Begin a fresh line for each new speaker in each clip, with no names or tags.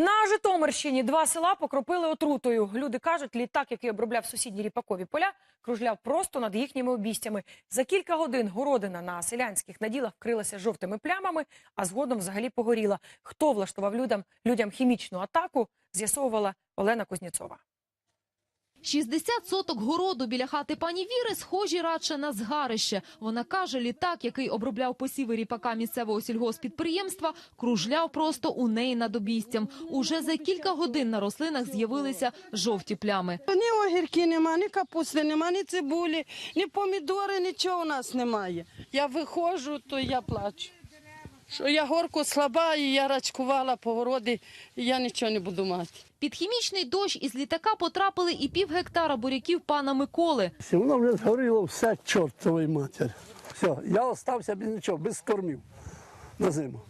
На Житомирщині два села покропили отрутою. Люди кажуть, літак, який обробляв сусідні ріпакові поля, кружляв просто над їхніми обістями. За кілька годин городина на селянських наділах вкрилася жовтими плямами, а згодом взагалі погоріла. Хто влаштував людям, людям хімічну атаку, з'ясовувала Олена Кузнєцова.
60 соток городу біля хати пані Віри схожі радше на згарище. Вона каже, літак, який обробляв посіви ріпака місцевого сільгоспідприємства, кружляв просто у неї над обійстям. Уже за кілька годин на рослинах з'явилися жовті плями.
Ні огірки нема, ні капусти нема, ні цибулі, ні помідори, нічого у нас немає. Я виходжу, то я плачу. Що я горко слаба, і я рачкувала по городі, і я нічого не буду мати.
Під хімічний дощ із літака потрапили і пів гектара буряків пана Миколи.
Все, Воно вже згоріло все чортової матір. Все, я остався без нічого, без кормів на зиму.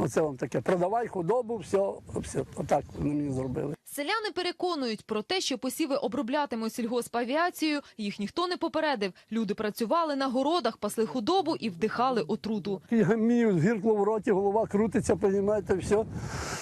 Оце вам таке. Продавай худобу, все, все. Отак вони мені зробили.
Селяни переконують про те, що посіви оброблятимуть сільгоспавіацією, їх ніхто не попередив. Люди працювали на городах, пасли худобу і вдихали отруту.
І гамію, згіркло в роті, голова крутиться, розумієте, все.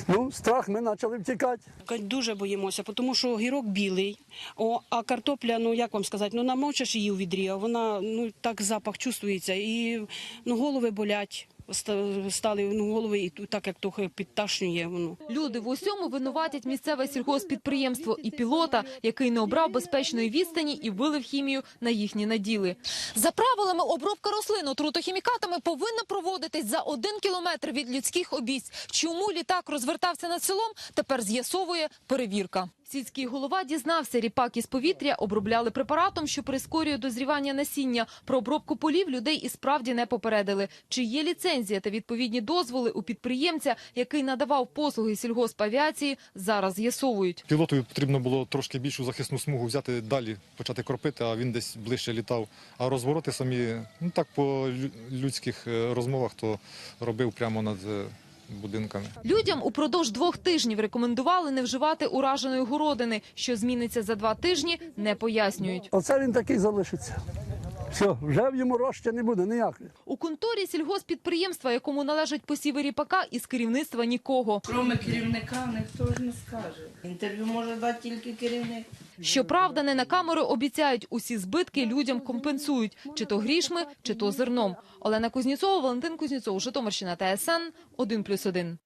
Ну, страх, ми почали втікати.
Дуже боїмося, тому що огірок білий, о, а картопля, ну як вам сказати, ну намочиш її у відрі, а вона ну так запах чувствується, і ну голови болять. Ста- Стали ну, голови, і так як трохи підташнює воно.
Люди в усьому винуватять місцеве сільгоспідприємство і пілота, який не обрав безпечної відстані і вилив хімію на їхні наділи. За правилами, обробка рослин отрутохімікатами повинна проводитись за один кілометр від людських обійсть. Чому літак розвертався над селом, тепер з'ясовує перевірка. Сільський голова дізнався, ріпак із повітря обробляли препаратом, що прискорює дозрівання насіння. Про обробку полів людей і справді не попередили. Чи є ліцензія та відповідні дозволи у підприємця, який надавав послуги сільгоспавіації, зараз з'ясовують.
Пілотові потрібно було трошки більшу захисну смугу взяти далі, почати кропити, а він десь ближче літав. А розвороти самі, ну так по лю- людських е, розмовах, то робив прямо над е, будинками.
Людям упродовж двох тижнів рекомендували не вживати ураженої городини. Що зміниться за два тижні, не пояснюють.
Оце він такий залишиться. Все, вже в йому роща не буде ніякої.
У конторі сільгоспідприємства, якому належать посіви ріпака, із керівництва нікого.
Кроме керівника ніхто ж не скаже. Інтерв'ю може дати тільки керівник.
Щоправда, не на камеру обіцяють, усі збитки людям компенсують, чи то грішми, чи то зерном. Олена Кузнєцова, Валентин Кузнєцов, Житомирщина, ТСН, 1+,1.